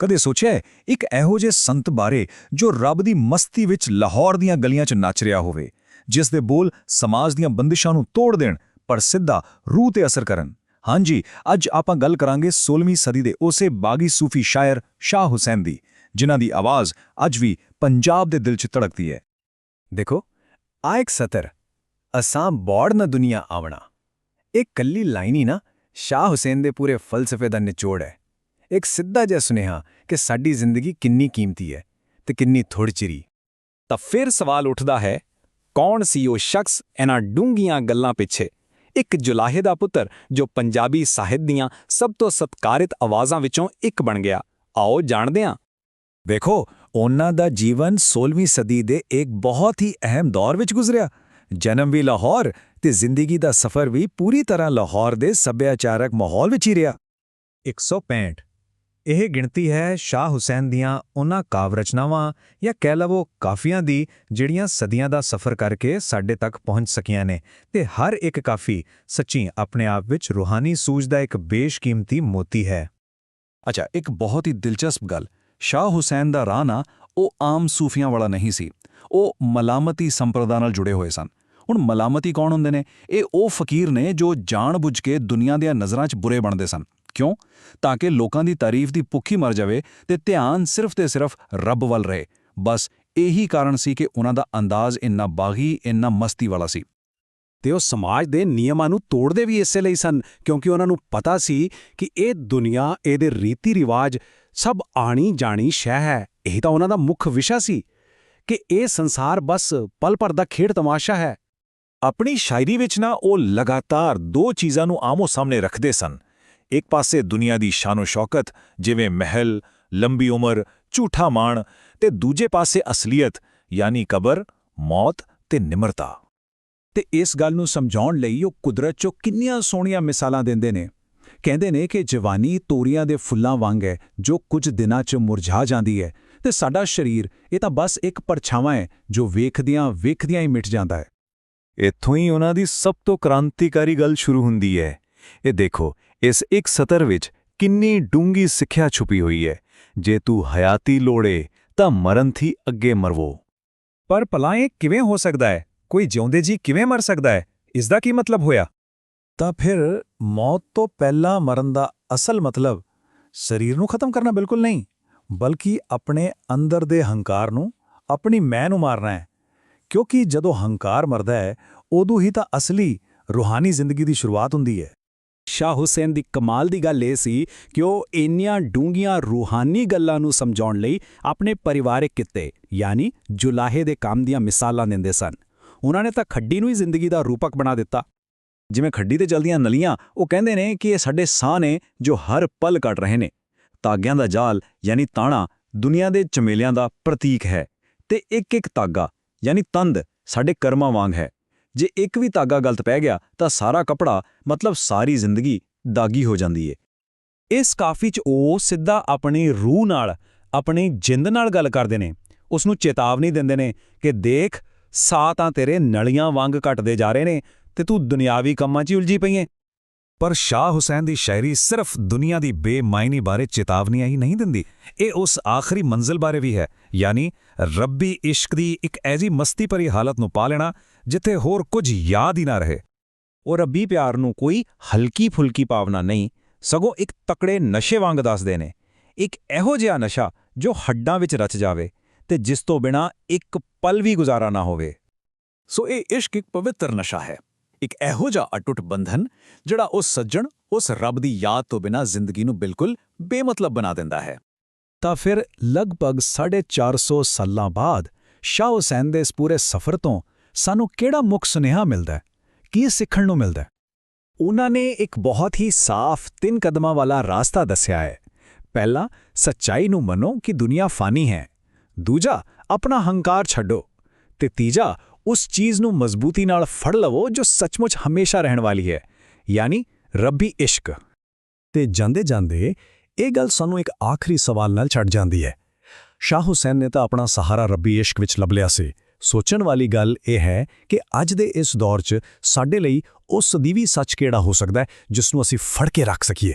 ਕਦੇ ਸੋਚਿਆ ਹੈ, ਇੱਕ ਇਹੋ ਜਿਹੇ ਸੰਤ ਬਾਰੇ ਜੋ ਰੱਬ ਦੀ ਮਸਤੀ ਵਿੱਚ ਲਾਹੌਰ ਦੀਆਂ ਗਲੀਆਂ 'ਚ ਨੱਚ ਰਿਹਾ ਹੋਵੇ ਜਿਸ ਦੇ ਬੋਲ ਸਮਾਜ ਦੀਆਂ ਬੰਦਿਸ਼ਾਂ ਨੂੰ ਤੋੜ ਦੇਣ ਪਰ ਸਿੱਧਾ ਰੂਹ ਤੇ ਅਸਰ ਕਰਨ। ਹਾਂਜੀ ਅੱਜ ਆਪਾਂ ਗੱਲ ਕਰਾਂਗੇ 16ਵੀਂ ਸਦੀ ਦੇ ਉਸੇ ਬਾਗੀ ਸੂਫੀ ਸ਼ਾਇਰ ਸ਼ਾਹ ਹੁਸੈਨ ਦੀ ਜਿਨ੍ਹਾਂ ਦੀ ਆਵਾਜ਼ ਅੱਜ ਵੀ ਪੰਜਾਬ ਦੇ ਦਿਲ 'ਚ ਧੜਕਦੀ ਹੈ। ਦੇਖੋ ਆ ਇੱਕ ਸਤਰ ਅਸਾਂ ਬੋੜ ਨਾ ਦੁਨੀਆ ਆਵਣਾ। ਇਹ ਕੱਲੀ ਲਾਈਨ ਹੀ ਨਾ ਸ਼ਾਹ ਹੁਸੈਨ ਦੇ ਪੂਰੇ ਫਲਸਫੇ ਦਾ ਨਿਚੋੜ ਹੈ। ਇੱਕ ਸਿੱਧਾ ਜਿਹਾ ਸੁਨੇਹਾ ਕਿ ਸਾਡੀ ਜ਼ਿੰਦਗੀ ਕਿੰਨੀ ਕੀਮਤੀ ਹੈ ਤੇ ਕਿੰਨੀ ਥੋੜੀ ਚਿਰੀ ਤਾਂ ਫਿਰ ਸਵਾਲ ਉੱਠਦਾ ਹੈ, ਕੌਣ ਸੀ ਉਹ ਸ਼ਖਸ ਇਹਨਾਂ ਡੂੰਘੀਆਂ ਗੱਲਾਂ ਪਿੱਛੇ? ਇੱਕ ਜੁਲਾਹੇ ਦਾ ਪੁੱਤਰ ਜੋ ਪੰਜਾਬੀ ਸਾਹਿਤ ਦੀਆਂ ਸਭ ਤੋਂ ਸਤਕਾਰਿਤ ਆਵਾਜ਼ਾਂ ਵਿੱਚੋਂ ਇੱਕ ਬਣ ਗਿਆ। ਆਓ ਜਾਣਦੇ ਹਾਂ। ਵੇਖੋ, ਉਹਨਾਂ ਦਾ ਜੀਵਨ 16ਵੀਂ ਸਦੀ ਦੇ ਇੱਕ ਬਹੁਤ ਹੀ ਅਹਿਮ ਦੌਰ ਵਿੱਚ ਗੁਜ਼ਰਿਆ। ਜਨਮ ਵੀ ਲਾਹੌਰ ਤੇ ਜ਼ਿੰਦਗੀ ਦਾ ਸਫ਼ਰ ਵੀ ਪੂਰੀ ਤਰ੍ਹਾਂ ਲਾਹੌਰ ਦੇ ਸੱਭਿਆਚਾਰਕ ਮਾਹੌਲ ਵਿੱਚ ਹੀ ਰਿਹਾ। 165 ਇਹ ਗਿਣਤੀ ਹੈ ਸ਼ਾਹ ਹੁਸੈਨ ਦੀਆਂ ਉਹਨਾਂ ਕਾਵ ਰਚਨਾਵਾਂ ਜਾਂ ਕਹਿ ਲਵੋ ਕਾਫੀਆਂ ਦੀ ਜਿਹੜੀਆਂ ਸਦੀਆਂ ਦਾ ਸਫ਼ਰ ਕਰਕੇ ਸਾਡੇ ਤੱਕ ਪਹੁੰਚ ਸਕੀਆਂ ਨੇ ਤੇ ਹਰ ਇੱਕ ਕਾਫੀ ਸੱਚੀ ਆਪਣੇ ਆਪ ਵਿੱਚ ਰੂਹਾਨੀ ਸੂਝ ਦਾ ਇੱਕ ਬੇਸ਼ਕੀਮਤੀ ਮੋਤੀ ਹੈ। ਅੱਛਾ, ਇੱਕ ਬਹੁਤ ਹੀ ਦਿਲਚਸਪ ਗੱਲ। ਸ਼ਾਹ ਹੁਸੈਨ ਦਾ ਰਾਹ ਨਾ ਉਹ ਆਮ ਸੂਫੀਆਂ ਵਾਲਾ ਨਹੀਂ ਸੀ। ਉਹ ਮਲਾਮਤੀ ਸੰਪਰਦਾ ਨਾਲ ਜੁੜੇ ਹੋਏ ਸਨ। ਹੁਣ ਮਲਾਮਤੀ ਕੌਣ ਹੁੰਦੇ ਨੇ? ਇਹ ਉਹ ਫਕੀਰ ਨੇ ਜੋ ਜਾਣ-ਬੁੱਝ ਕੇ ਦੁਨੀਆ ਦੀਆਂ ਨਜ਼ਰਾਂ 'ਚ ਬੁਰੇ ਬਣਦੇ ਸਨ। ਕਿਉਂ? ਤਾਂ ਕਿ ਲੋਕਾਂ ਦੀ ਤਾਰੀਫ ਦੀ ਭੁੱਖੀ ਮਰ ਜਾਵੇ ਤੇ ਧਿਆਨ ਸਿਰਫ ਤੇ ਸਿਰਫ ਰੱਬ ਵੱਲ ਰਹੇ। ਬਸ ਇਹੀ ਕਾਰਨ ਸੀ ਕਿ ਉਹਨਾਂ ਦਾ ਅੰਦਾਜ਼ ਇੰਨਾ ਬਾਗੀ, ਇੰਨਾ ਮਸਤੀ ਵਾਲਾ ਸੀ। ਤੇ ਉਹ ਸਮਾਜ ਦੇ ਨਿਯਮਾਂ ਨੂੰ ਤੋੜਦੇ ਵੀ ਇਸੇ ਲਈ ਸਨ, ਕਿਉਂਕਿ ਉਹਨਾਂ ਨੂੰ ਪਤਾ ਸੀ ਕਿ ਇਹ ਦੁਨੀਆ, ਇਹਦੇ ਰੀਤੀ ਰਿਵਾਜ ਸਭ ਆਣੀ ਜਾਣੀ ਸ਼ੈ ਹੈ। ਇਹ ਤਾਂ ਉਹਨਾਂ ਦਾ ਮੁੱਖ ਵਿਸ਼ਾ ਸੀ ਕਿ ਇਹ ਸੰਸਾਰ ਬਸ ਪਲ ਭਰ ਦਾ ਖੇਡ ਤਮਾਸ਼ਾ ਹੈ। ਆਪਣੀ ਸ਼ਾਇਰੀ ਵਿੱਚ ਨਾ ਉਹ ਲਗਾਤਾਰ ਦੋ ਚੀਜ਼ਾਂ ਨੂੰ ਆਮੋ ਸਾਹਮਣੇ ਰੱਖਦੇ ਸਨ। ਇੱਕ ਪਾਸੇ ਦੁਨੀਆ ਦੀ ਸ਼ਾਨੋ ਸ਼ੌਕਤ, ਜਿਵੇਂ ਮਹਿਲ, ਲੰਬੀ ਉਮਰ, ਝੂਠਾ ਮਾਣ ਤੇ ਦੂਜੇ ਪਾਸੇ ਅਸਲੀਅਤ, ਯਾਨੀ ਕਬਰ, ਮੌਤ ਤੇ ਨਿਮਰਤਾ। ਤੇ ਇਸ ਗੱਲ ਨੂੰ ਸਮਝਾਉਣ ਲਈ ਉਹ ਕੁਦਰਤ 'ਚੋਂ ਕਿੰਨੀਆਂ ਸੋਹਣੀਆਂ ਮਿਸਾਲਾਂ ਦਿੰਦੇ ਨੇ। ਕਹਿੰਦੇ ਨੇ ਕਿ ਜਵਾਨੀ ਤੋਰੀਆਂ ਦੇ ਫੁੱਲਾਂ ਵਾਂਗ ਹੈ, ਜੋ ਕੁਝ ਦਿਨਾਂ 'ਚ ਮੁਰਝਾ ਜਾਂਦੀ ਹੈ। ਤੇ ਸਾਡਾ ਸਰੀਰ, ਇਹ ਤਾਂ ਬਸ ਇੱਕ ਪਰਛਾਵਾਂ ਹੈ, ਜੋ ਵੇਖਦਿਆਂ ਵੇਖਦਿਆਂ ਹੀ ਮਿਟ ਜਾਂਦਾ ਹੈ। ਇੱਥੋਂ ਹੀ ਉਹਨਾਂ ਦੀ ਸਭ ਤੋਂ ਕ੍ਰਾਂਤੀਕਾਰੀ ਗੱਲ ਸ਼ੁਰੂ ਹੁੰਦੀ ਹੈ। ਇਹ ਦੇਖੋ ਇਸ ਇੱਕ ਸਤਰ ਵਿੱਚ ਕਿੰਨੀ ਡੂੰਗੀ ਸਿੱਖਿਆ ਛੁਪੀ ਹੋਈ ਹੈ। ਜੇ ਤੂੰ ਹਯਾਤੀ ਲੋੜੇ, ਤਾਂ ਮਰਨ ਥੀ ਅੱਗੇ ਮਰਵੋ। ਪਰ ਭਲਾ ਇਹ ਕਿਵੇਂ ਹੋ ਸਕਦਾ ਹੈ? ਕੋਈ ਜਿਉਂਦੇ ਜੀ ਕਿਵੇਂ ਮਰ ਸਕਦਾ ਹੈ? ਇਸ ਦਾ ਕੀ ਮਤਲਬ ਹੋਇਆ? ਤਾਂ ਫਿਰ ਮੌਤ ਤੋਂ ਪਹਿਲਾਂ ਮਰਨ ਦਾ ਅਸਲ ਮਤਲਬ ਸਰੀਰ ਨੂੰ ਖਤਮ ਕਰਨਾ ਬਿਲਕੁਲ ਨਹੀਂ, ਬਲਕਿ ਆਪਣੇ ਅੰਦਰ ਦੇ ਹੰਕਾਰ ਨੂੰ, ਆਪਣੀ ਮੈਂ ਨੂੰ ਮਾਰਨਾ ਹੈ। ਕਿਉਂਕਿ ਜਦੋਂ ਹੰਕਾਰ ਮਰਦਾ ਹੈ, ਉਦੋਂ ਹੀ ਤਾਂ ਅਸਲੀ, ਰੂਹਾਨੀ ਜ਼ਿੰਦਗੀ ਦੀ ਸ਼ੁਰੂਆਤ ਹੁੰਦੀ ਹੈ। ਸ਼ਾਹ ਹੁਸੈਨ ਦੀ ਕਮਾਲ ਦੀ ਗੱਲ ਇਹ ਸੀ ਕਿ ਉਹ ਇੰਨੀਆਂ ਡੂੰਘੀਆਂ ਰੂਹਾਨੀ ਗੱਲਾਂ ਨੂੰ ਸਮਝਾਉਣ ਲਈ ਆਪਣੇ ਪਰਿਵਾਰਕ ਕਿੱਤੇ, ਯਾਨੀ ਜੁਲਾਹੇ ਦੇ ਕੰਮ ਦੀਆਂ ਮਿਸਾਲਾਂ ਦਿੰਦੇ ਸਨ। ਉਹਨਾਂ ਨੇ ਤਾਂ ਖੱਡੀ ਨੂੰ ਹੀ ਜ਼ਿੰਦਗੀ ਦਾ ਰੂਪਕ ਬਣਾ ਦਿੱਤਾ। ਜਿਵੇਂ ਖੱਡੀ ਤੇ ਚਲਦੀਆਂ ਨਲੀਆਂ, ਉਹ ਕਹਿੰਦੇ ਨੇ ਕਿ ਇਹ ਸਾਡੇ ਸਾਹ ਨੇ ਜੋ ਹਰ ਪਲ ਕੱਟ ਰਹੇ ਨੇ। ਤਾਗਿਆਂ ਦਾ ਜਾਲ, ਯਾਨੀ ਤਾਣਾ, ਦੁਨੀਆ ਦੇ ਚਮੇਲਿਆਂ ਦਾ ਪ੍ਰਤੀਕ ਹੈ ਤੇ ਇੱਕ ਇੱਕ ਤਾਗਾ ਯਾਨੀ ਤੰਦ, ਸਾਡੇ ਕਰਮਾਂ ਵਾਂਗ ਹੈ। ਜੇ ਇੱਕ ਵੀ ਧਾਗਾ ਗਲਤ ਪੈ ਗਿਆ, ਤਾਂ ਸਾਰਾ ਕਪੜਾ, ਮਤਲਬ ਸਾਰੀ ਜ਼ਿੰਦਗੀ, ਦਾਗੀ ਹੋ ਜਾਂਦੀ ਏ। ਇਸ ਕਾਫੀ 'ਚ ਉਹ ਸਿੱਧਾ ਆਪਣੀ ਰੂਹ ਨਾਲ, ਆਪਣੀ ਜਿੰਦ ਨਾਲ ਗੱਲ ਕਰਦੇ ਨੇ। ਉਸ ਨੂੰ ਚੇਤਾਵਨੀ ਦਿੰਦੇ ਨੇ ਕਿ ਦੇਖ, ਸਾਹ ਤਾਂ ਤੇਰੇ ਨਲੀਆਂ ਵਾਂਗ ਘਟਦੇ ਜਾ ਰਹੇ ਨੇ ਤੇ ਤੂੰ ਦੁਨਿਆਵੀ ਕੰਮਾਂ 'ਚ ਹੀ ਉਲਝੀ ਪਈ ਏ। ਪਰ ਸ਼ਾਹ ਹੁਸੈਨ ਦੀ ਸ਼ਾਇਰੀ ਸਿਰਫ ਦੁਨੀਆ ਦੀ ਬੇਮਾਇਨੀ ਬਾਰੇ ਚੇਤਾਵਨੀਆਂ ਹੀ ਨਹੀਂ ਦਿੰਦੀ। ਇਹ ਉਸ ਆਖਰੀ ਮੰਜ਼ਿਲ ਬਾਰੇ ਵੀ ਹੈ, ਯਾਨੀ ਰੱਬੀ ਇਸ਼ਕ ਦੀ ਇੱਕ ਐਜੀ ਮਸਤੀ ਭਰੀ ਹਾਲਤ ਨੂੰ ਪਾ ਲੈਣਾ ਜਿੱਥੇ ਹੋਰ ਕੁਝ ਯਾਦ ਹੀ ਨਾ ਰਹੇ। ਉਹ ਰੱਬੀ ਪਿਆਰ ਨੂੰ ਕੋਈ ਹਲਕੀ ਫੁਲਕੀ ਭਾਵਨਾ ਨਹੀਂ, ਸਗੋਂ ਇੱਕ ਤਕੜੇ ਨਸ਼ੇ ਵਾਂਗ ਦੱਸਦੇ ਨੇ। ਇੱਕ ਇਹੋ ਜਿਹਾ ਨਸ਼ਾ ਜੋ ਹੱਡਾਂ ਵਿੱਚ ਰਚ ਜਾਵੇ ਤੇ ਜਿਸ ਤੋਂ ਬਿਨਾ ਇੱਕ ਪਲ ਵੀ ਗੁਜ਼ਾਰਾ ਨਾ ਹੋਵੇ। ਸੋ ਇਹ ਇਸ਼ਕ ਇੱਕ ਪਵਿੱਤਰ ਨਸ਼ਾ ਹੈ। ਇੱਕ ਇਹੋ ਜਿਹਾ ਅਟੁੱਟ ਬੰਧਨ ਜਿਹੜਾ ਉਸ ਸੱਜਣ, ਉਸ ਰੱਬ ਦੀ ਯਾਦ ਤੋਂ ਬਿਨਾਂ ਜ਼ਿੰਦਗੀ ਨੂੰ ਬਿਲਕੁਲ ਬੇਮਤਲਬ ਬਣਾ ਦਿੰਦਾ ਹੈ। ਤਾਂ ਫਿਰ ਲਗਭਗ 450 ਸਾਲਾਂ ਬਾਅਦ ਸ਼ਾਹ ਹੁਸੈਨ ਦੇ ਇਸ ਪੂਰੇ ਸਫ਼ਰ ਤੋਂ ਸਾਨੂੰ ਕਿਹੜਾ ਮੁੱਖ ਸੁਨੇਹਾ ਮਿਲਦਾ ਕੀ ਸਿੱਖਣ ਨੂੰ ਮਿਲਦਾ ਉਹਨਾਂ ਨੇ ਇੱਕ ਬਹੁਤ ਹੀ ਸਾਫ਼ ਤਿੰਨ ਕਦਮਾਂ ਵਾਲਾ ਰਾਸਤਾ ਦੱਸਿਆ ਹੈ। ਪਹਿਲਾ ਸੱਚਾਈ ਨੂੰ ਮੰਨੋ ਕਿ ਦੁਨੀਆ ਫਾਨੀ ਹੈ। ਦੂਜਾ, ਆਪਣਾ ਹੰਕਾਰ ਛੱਡੋ। ਤੇ ਤੀਜਾ ਉਸ ਚੀਜ਼ ਨੂੰ ਮਜ਼ਬੂਤੀ ਨਾਲ ਫੜ ਲਵੋ ਜੋ ਸੱਚਮੁੱਚ ਹਮੇਸ਼ਾ ਰਹਿਣ ਵਾਲੀ ਹੈ, ਯਾਨੀ ਰੱਬੀ ਇਸ਼ਕ। ਤੇ ਜਾਂਦੇ ਜਾਂਦੇ ਇਹ ਗੱਲ ਸਾਨੂੰ ਇੱਕ ਆਖਰੀ ਸਵਾਲ ਨਾਲ ਛੱਡ ਜਾਂਦੀ ਹੈ। ਸ਼ਾਹ ਹੁਸੈਨ ਨੇ ਤਾਂ ਆਪਣਾ ਸਹਾਰਾ ਰੱਬੀ ਇਸ਼ਕ ਵਿੱਚ ਲੱਭ ਲਿਆ ਸੀ। ਸੋਚਣ ਵਾਲੀ ਗੱਲ ਇਹ ਹੈ ਕਿ ਅੱਜ ਦੇ ਇਸ ਦੌਰ 'ਚ ਸਾਡੇ ਲਈ ਉਹ ਸਦੀਵੀ ਸੱਚ ਕਿਹੜਾ ਹੋ ਸਕਦਾ ਹੈ, ਜਿਸ ਨੂੰ ਅਸੀਂ ਫੜ ਕੇ ਰੱਖ ਸਕੀਏ?